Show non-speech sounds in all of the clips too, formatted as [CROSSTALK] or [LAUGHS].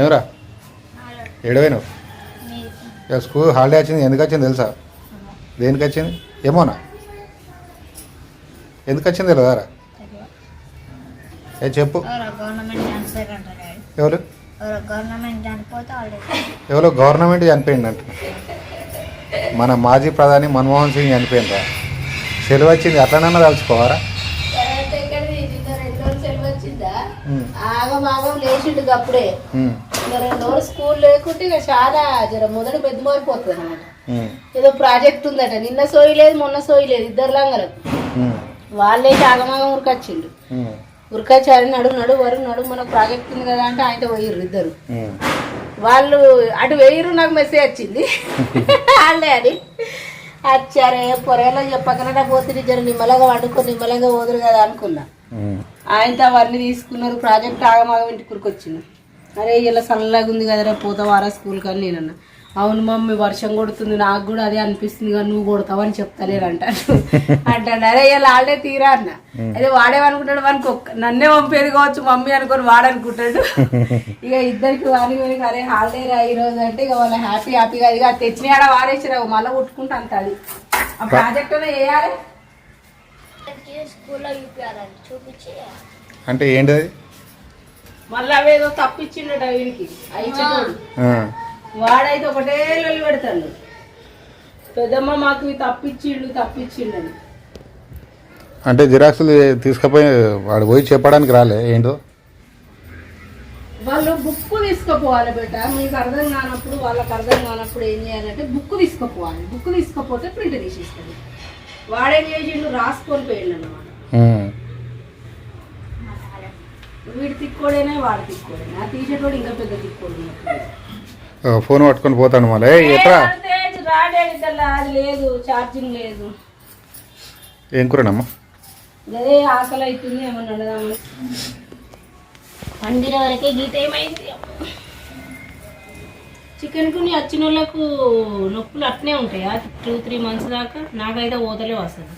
ఏమరా? ఏడవైనావు? ఇక school holiday వచ్చింది ఎందుకు వచ్చింది తెలుసా? దేనికి వచ్చింది? ఏమోనా? ఎందుకు వచ్చింది తెలియదారా ఏ చెప్పు. ఎవరు ఎవరో? గవర్నమెంట్ చనిపోయింది అంట మన మాజీ ప్రధాని మన్మోహన్ సింగ్ చనిపోయిందా సెలవు వచ్చింది అట్లనన్నా తలుచుకోవారా? ఆగం లేచిండు అప్పుడే రెండు స్కూల్ లేకుంటే ఇక చాలా జర మొదటి బెద్దమైపోతుంది అనమాట ఉమ్, ఏదో ప్రాజెక్ట్ ఉందట నిన్న సోయి లేదు మొన్న సోయి లేదు ఇద్దరు లంగలకు. వాళ్ళే ఆగమాగం ఉరికొచ్చిండు. ఉరికొచ్చారు నడు నడు వరు నడు మనకు ప్రాజెక్ట్ ఉంది కదా అంటే ఆయనతో పోయిర్రు ఇద్దరు. వాళ్ళు అటు వేయరు నాకు మెసేజ్ వచ్చింది. [LAUGHS] వాళ్ళే అని. వచ్చారే పొరగలో చెప్పకనే పోతుంది జర నిమ్మలంగా వండుకొని నిమ్మలంగా పోదురు కదా అనుకున్నా. ఆయనతో అవన్నీ తీసుకున్నారు. ప్రాజెక్ట్ ఆగమాగం ఇంటి కురికొచ్చింది అరే ఇలా చల్లగా ఉంది కదరా పోతావారా స్కూల్ కానీ నేనన్నా. అవును మమ్మీ వర్షం కొడుతుంది. నాకు కూడా అదే అనిపిస్తుంది కానీ నువ్వు కొడతావు అని చెప్తలేరు అంటాడు. అంటాడు అరే ఇలా ఆడే తీరా అన్న. అదే వాడేమనుకుంటాడు? వానికి ఒక్క నన్నే పంపేది కావచ్చు మమ్మీ అనుకొని వాడనుకుంటాడు. [LAUGHS] ఇక ఇద్దరికి వారికి వీరికి అరే హాలిడే రా ఈ రోజు అంటే ఇక వాళ్ళ హ్యాపీ హ్యాపీగా ఇక తెచ్చిన ఆడ వారేసిరావు మళ్ళీ కొట్టుకుంటా అంత అది ఆ ప్రాజెక్ట్ అనే అంటే ఏంటిది? మళ్ళీ అవేదో తప్పించిండట వీడికి అయిపోయాడు ఆ, వాడైతే ఒకటే లొల్లి పెడతాడు. పెద్దమ్మ మాకు తప్పించిండు తప్పించిండు అని. అంటే జిరాక్స్లు తీసుకుపోయి వాడు పోయి చెప్పడానికి రాలే ఏంటో? వాళ్ళు బుక్ తీసుకుపోవాలి బేట మీకు అర్థం కానప్పుడు వాళ్ళకి అర్థం కానప్పుడు ఏం చేయాలంటే బుక్ తీసుకుపోవాలి. బుక్ తీసుకపోతే ప్రింట్ తీసిస్తుంది వాడేం చేసిండు? రాసుకొని పోయిండు అన్నమాట. వీడు తిక్కోడేనే వాడు తిక్కోడేనే. ఆ తీసేటోడు ఇంకా పెద్ద తిక్కోడు ఫోన్ పట్టుకొని పోతాడు మళ్ళీ. అది లేదు ఛార్జింగ్ లేదు. ఏం కూరనమ్మా? అదే ఆకలి అవుతుంది ఏమన్నా వండిన వరకే గీత ఏమైంది? చికెన్కు వచ్చిన వాళ్ళకు నొప్పులు అట్నే ఉంటాయా? టూ త్రీ మంత్స్ దాకా? నాకైతే ఓతలే వస్తుంది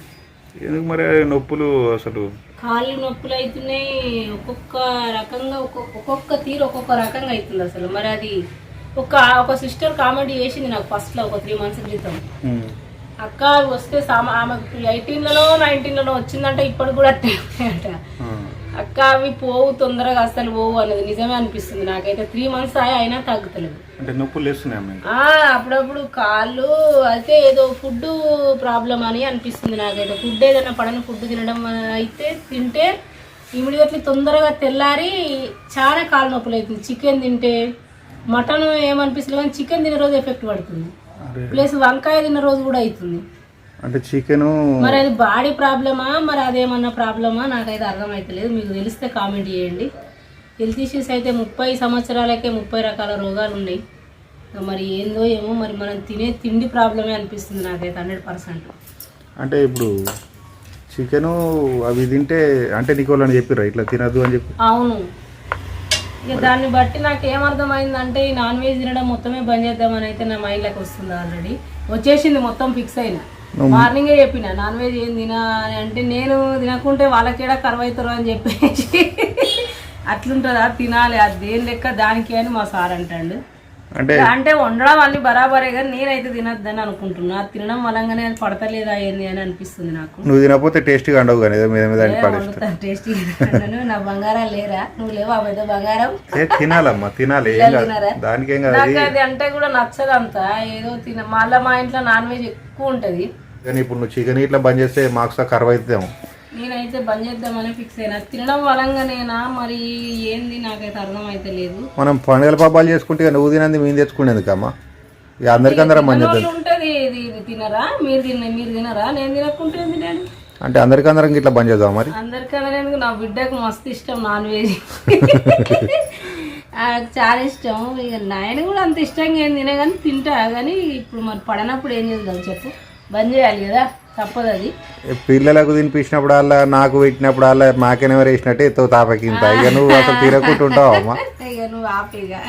ఎందుకు మరి నొప్పులు అసలు? కాళ్ళు నొప్పులు అవుతున్నాయి ఒక్కొక్క రకంగా ఒక్కొక్క తీరు ఒక్కొక్క రకంగా అవుతుంది అసలు. మరి అది ఒక ఒక సిస్టర్ కామెడీ చేసింది నాకు ఫస్ట్లో ఒక త్రీ మంత్స్ క్రితం. అక్క వస్తే సామా ఆమెకు ఎయిటీన్లలో నైన్టీన్లలో వచ్చిందంటే ఇప్పటికి కూడా అట్టే ఆ. అక్క అవి పోవు తొందరగా అసలు పోవు అనేది నిజమే అనిపిస్తుంది నాకైతే. త్రీ మంత్స్ అయినా తగ్గుతలేదు అంటే నొప్పులు అప్పుడప్పుడు కాళ్ళు అయితే ఏదో ఫుడ్ ప్రాబ్లం అని అనిపిస్తుంది నాకైతే. ఫుడ్ ఏదైనా పడని ఫుడ్ తినడం అయితే తింటే ఇమీడియట్లీ తొందరగా తెల్లారి చాలా కాళ్ళు నొప్పులు అవుతుంది. చికెన్ తింటే మటన్ ఏమనిపిస్తుంది కానీ చికెన్ తినే రోజు ఎఫెక్ట్ పడుతుంది. ప్లస్ వంకాయ తిన్న రోజు కూడా అవుతుంది. అంటే చికెను మరి అది బాడీ ప్రాబ్లమా? మరి అదేమన్నా ప్రాబ్లమా? నాకైతే అర్థమవుతలేదు మీకు తెలిస్తే కామెంట్ చేయండి. హెల్త్ ఇష్యూస్ అయితే ముప్పై సంవత్సరాలకే ముప్పై రకాల రోగాలు ఉన్నాయి మరి ఏందో ఏమో మరి మనం తినే తిండి ప్రాబ్లమే అనిపిస్తుంది నాకైతే హండ్రెడ్ పర్సెంట్. అంటే ఇప్పుడు చికెను అవి తింటే అంటే నీకు వాళ్ళని చెప్పిర్రా? ఇట్లా తినద్దు అని చెప్పి? అవును. ఇక దాన్ని బట్టి నాకు ఏమర్థమైందంటే ఈ నాన్ వెజ్ తినడం మొత్తమే బంద్ చేద్దామని అయితే నా మైండ్లోకి వస్తుంది ఆల్రెడీ. వచ్చేసింది మొత్తం ఫిక్స్ అయినా. మార్నింగే చెప్పిన. నాన్ వెజ్ ఏం తినా అని అంటే నేను తినకుంటే వాళ్ళకేడా కరువు అవుతారు అని చెప్పేసి [LAUGHS] అట్లుంటుందా? తినాలి. అది దేని లెక్క దానికి అని మా సార్ అంటాడు. అంటే అంటే వండడం అన్ని బరాబరే కానీ నేనైతే తినొద్దని అనుకుంటున్నా. తినడం వలంగానే అది పడతలేదా ఏంది అని అనిపిస్తుంది నాకు. నువ్వు తినకపోతే టేస్ట్గా ఉండవు కానీ ఏదో మీద మీద అని పడేస్తా. టేస్టీ నా బంగారం లేరా? నువ్వు లేవా పెద్ద బంగారం. తినాలమ్మా తినాలి? దానికేం నాకు అది అంటే కూడా నచ్చదు అంత ఏదో తిన మళ్ళీ మా ఇంట్లో నాన్ వెజ్ ఎక్కువ ఉంటది. కానీ ఇప్పుడు నువ్వు చికెన్ ఇట్లా బంద్ చేస్తే మార్క్స్ కరువు అవుతాము నేనైతే బంద్ చేద్దామని ఫిక్స్ అయినా. తినడం వలంగానేనా? మరి ఏంది? నాకైతే అర్థం అయితే లేదు. మనం పండుగల పబ్బాలు చేసుకుంటే నువ్వు తినంది మేము తెచ్చుకునేందుకు అమ్మా. ఇక అందరికందరం మంచి రోజులు ఉంటది. ఇది ఇది తినరా? మీరు తిన మీరు తినరా? నేను తినకుంటే ఏంది నేను అంటే అందరికందరం ఇట్లా బంద్ చేద్దాం మరి? అందరికన్నా ఎందుకు? నా బిడ్డకు మస్తు ఇష్టం నాన్ వెజ్. [LAUGHS] చాలా ఇష్టం. ఇక నాయన కూడా అంత ఇష్టంగా ఏం తినే కానీ తింటా. కానీ ఇప్పుడు మరి పడనప్పుడు ఏం చేద్దాం చెప్పు? బంద్ చేయాలి కదా? తప్పదు అది. పిల్లలకు తినిపించినప్పుడు అలా నాకు పెట్టినప్పుడు అలా మాకెనెవరు వేసినట్టే ఎత్తో తాపకింత ఇక నువ్వు అసలు తినకుంటూ ఉంటావు అమ్మా? [LAUGHS] ఇక నువ్వు ఆపేగా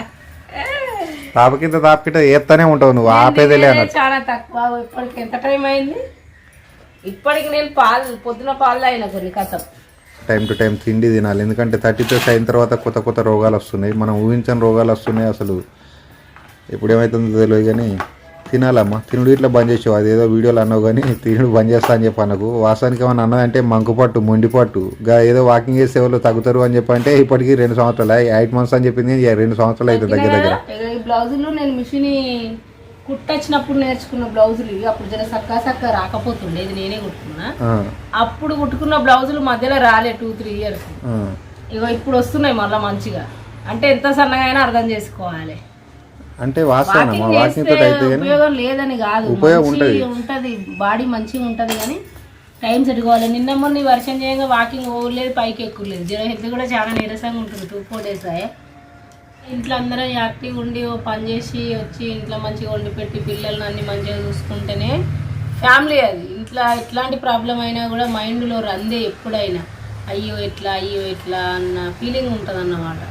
తాపకింత తాపకింత ఏత్తనే ఉంటావు నువ్వు. ఆపేదేలే నేనే అన్నట్టు చాలా తక్కువ. ఇప్పటికి ఎంత టైం అయింది? ఇప్పటికి నేను పాలు పొద్దున పాలు తాగిన కొన్ని కథం. టైం టు టైం తిండి తినాలి. ఎందుకంటే థర్టీ ప్లస్ అయిన తర్వాత కొత్త కొత్త రోగాలు వస్తున్నాయి. మనం ఊహించని రోగాలు వస్తున్నాయి అసలు. ఎప్పుడు ఏమవుతుందో తెలియదు కానీ తినాలమ్మా. తినుడు ఇట్లా బంద్ చేసావు? అదేదో వీడియోలు అన్నావు కానీ తినుడు బంద్ చేస్తా అని చెప్పి అనకు. వాస్తవానికి ఏమన్నా అన్నదంటే మంకుపట్టు మొండిపట్టు గా ఏదో వాకింగ్ చేసే వాళ్ళు తగ్గుతారు అని చెప్పి అంటే ఇప్పటికీ రెండు సంవత్సరాలు ఎయిట్ మంత్స్ అని చెప్పింది రెండు సంవత్సరాలు అవుతుంది దగ్గర దగ్గర. బ్లౌజులు నేను మిషన్ కుట్టొచ్చినప్పుడు నేర్చుకున్న బ్లౌజులు ఇవి. అప్పుడు జర సక్కా సక్క రాకపోతుండే. ఇది నేనే కుట్టుకున్నా. అప్పుడు కుట్టుకున్న బ్లౌజులు మధ్యలో రాలే టూ త్రీ ఇయర్స్. ఇగో ఇప్పుడు వస్తున్నాయి మళ్ళీ మంచిగా. అంటే ఎంత సన్నగా అయినా అర్థం చేసుకోవాలి. అంటే వాస్తవమ్మా వాకింగ్ తోటి అయితే కానీ ఉపయోగం లేదని కాదు. ఉపయోగం మంచి ఉంటది. బాడీ మంచిగా ఉంటది కానీ టైం సరిపోవాలి నిన్న మొన్న వర్షం చేయంగా వాకింగ్ పోలేదు పైకి ఎక్కువలేదు జీరో హెల్త్ కూడా చాలా నీరసంగా ఉంటుంది. టూ ఫోర్ డేస్ అయ్యే ఇంట్లో అందరం యాక్టివ్ ఉండి ఓ పని చేసి వచ్చి ఇంట్లో మంచిగా వండి పెట్టి పిల్లల్ని అన్ని మంచిగా చూసుకుంటేనే ఫ్యామిలీ అది. ఇంట్లో ఎట్లాంటి ప్రాబ్లం అయినా కూడా మైండ్లో రందే ఎప్పుడైనా. అయ్యో ఎట్లా అయ్యో ఎట్లా అన్న ఫీలింగ్ ఉంటుంది అన్నమాట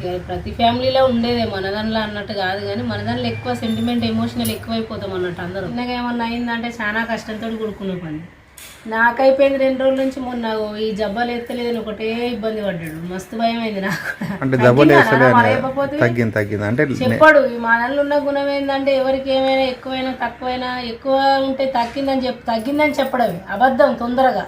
ప్రతి ఫ్యామిలీలో ఉండేదే మన దానిలో అన్నట్టు కాదు కానీ మన దానిలో ఎక్కువ సెంటిమెంట్ ఎమోషనల్ ఎక్కువైపోతాం అన్నట్టు అందరూ. చిన్నగా ఏమన్నా అయిందంటే చాలా కష్టంతో కూడుకునే పని. నాకైపోయింది రెండు రోజుల నుంచి మొన్న ఈ జబ్బాలు ఎత్తలేదని ఒకటే ఇబ్బంది పడ్డాడు. మస్తు భయం అయింది నాకు. అంటే తగ్గిందా? అంటే చెప్పాడు మనల్లో ఉన్న గుణం ఏంటంటే ఎవరికి ఏమైనా ఎక్కువైనా తక్కువైనా ఎక్కువ ఉంటే తగ్గిందని చెప్పి తగ్గిందని చెప్పడమే. అబద్ధం తొందరగా.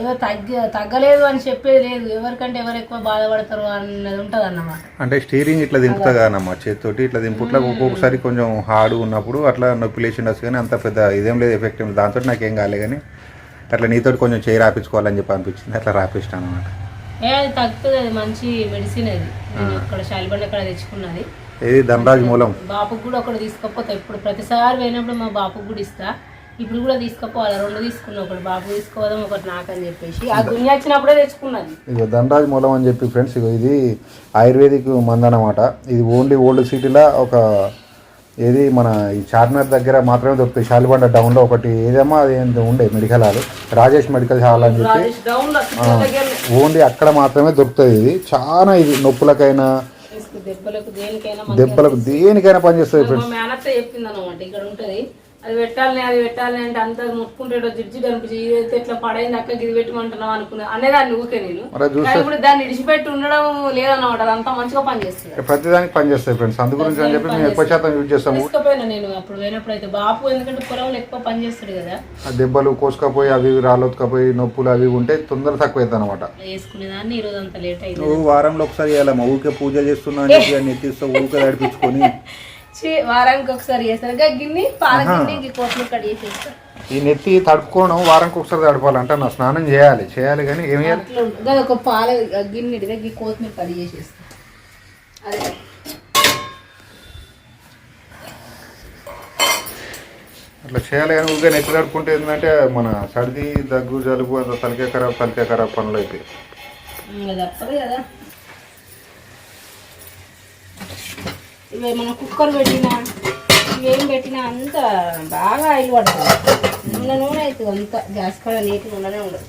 ఏదో తగ్గ తగ్గలేదు అని చెప్పేది లేదు. ఎవరికంటే ఎవరు ఎక్కువ బాధపడతారు అన్నది ఉంటుంది అన్నమాట అంటే స్టీరింగ్ ఇట్లా దింపుతా కానమ్మా చేతితోటి ఇట్లా దింపుట్లా ఒక్కొక్కసారి కొంచెం హార్డ్ ఉన్నప్పుడు అట్లా నొప్పి లేచి ఉండొచ్చు కానీ అంత పెద్ద ఇదేం లేదు ఎఫెక్ట్ ఏం లేదు. దాంతో నాకేం కాలే కానీ అట్లా నీతో కొంచెం చేయి రాపించుకోవాలని చెప్పి అనిపించింది. అట్లా రాపిస్తాను అనమాట ఏ అది తగ్గుతుంది. అది మంచి మెడిసిన్ అది. నేను అక్కడ శాలిబండి అక్కడ తెచ్చుకున్నది. ఏది? ధనరాజ్ మూలం. బాపుకు కూడా ఒకటి తీసుకపోతా ఇప్పుడు ప్రతిసారి పోయినప్పుడు మా బాపుకు కూడా ఇస్తా. ఇప్పుడు కూడా తీసుకుపోవాలి? రెండు తీసుకున్నా ఒకటి బాపు తీసుకోవదాం ఒకటి నాకు అని చెప్పేసి. ఆ దునియా వచ్చినప్పుడే తెచ్చుకున్నది. ఇక ధనరాజ్ మూలం అని చెప్పి ఫ్రెండ్స్ ఇగో ఇది ఆయుర్వేదిక్ మందు అనమాట ఇది ఓన్లీ ఓల్డ్ సిటీలో ఒక ఏది మన ఈ చార్మినార్ దగ్గర మాత్రమే దొరుకుతాయి. శాలిబండ డౌన్లో ఒకటి ఏదమ్మా అది ఉండే medical hall. Rajesh medical hall అని చెప్పి. ఓన్లీ అక్కడ మాత్రమే దొరుకుతుంది ఇది. చాలా ఇది నొప్పులకైనా దెబ్బలకు దేనికైనా దెబ్బలకు దేనికైనా పనిచేస్తుంది ఫ్రెండ్స్. ఇక్కడ ఉంటది. అది పెట్టాలని అది పెట్టాలని అంటే అంత ముట్టుకుంటే జిడ్జి కనిపించి ఇదైతే ఇట్లా పడైంది అక్కకి ఇది పెట్టమంటున్నావు అనుకున్నా. అనేదాన్ని ఊకే నేను. ఇప్పుడు దాన్ని ఇడిచిపెట్టి ఉండడం లేదన్నమాట. అదంతా మంచిగా పనిచేస్తుంది. ప్రతిదానికి పనిచేస్తాయి ఫ్రెండ్స్ అందు గురించి అని చెప్పి మేము ఎక్కువ శాతం యూజ్ చేస్తాము. తీసుకుపోయినా నేను అప్పుడు పోయినప్పుడు అయితే. బాపు ఎందుకంటే పొలంలో ఎక్కువ పని చేస్తాడు కదా. ఆ దెబ్బలు కోసుకపోయి అవి రాలొత్తుకపోయి నొప్పులు అవి ఉంటే తొందర తక్కువ అవుతుంది అనమాట వేసుకునేదాన్ని ఈ రోజు అంత లేట్ అయింది నువ్వు వారంలో ఒకసారి చేయాలమ్మా ఊకే పూజ చేస్తున్నా అని చెప్పి ఊకే నడిపించుకొని. [LAUGHS] వారానికి ఒకసారి చేస్తాను. ఇంకా గిన్నె పాల గిన్నె కొత్తిమీర కట్ చేసేస్తా. ఈ నెత్తి తడుపుకోవడం వారానికి ఒకసారి తడపాలంటే నా స్నానం చేయాలి. చేయాలి కానీ ఏం చేయాలి? ఒక పాల గిన్నె దగ్గర కొత్తిమీర కట్ చేసేస్తా. అదే. అట్లా చేయాలి కానీ ఊరికే నెత్తి తడుపుకుంటే ఏంటంటే మన సర్ది దగ్గు జలుబు అంత తలకే ఖరాబ్ తలకే ఖరాబ్ పనులు అయితే తప్పదు కదా. ఇవి మన కుక్కర్ పెట్టినా ఇవేం పెట్టినా అంత బాగా ఆయిల్ పడుతుంది. నూనె నూనె అవుతుంది అంత. గ్యాస్ కూడా నీట్గా ఉండనే ఉండదు.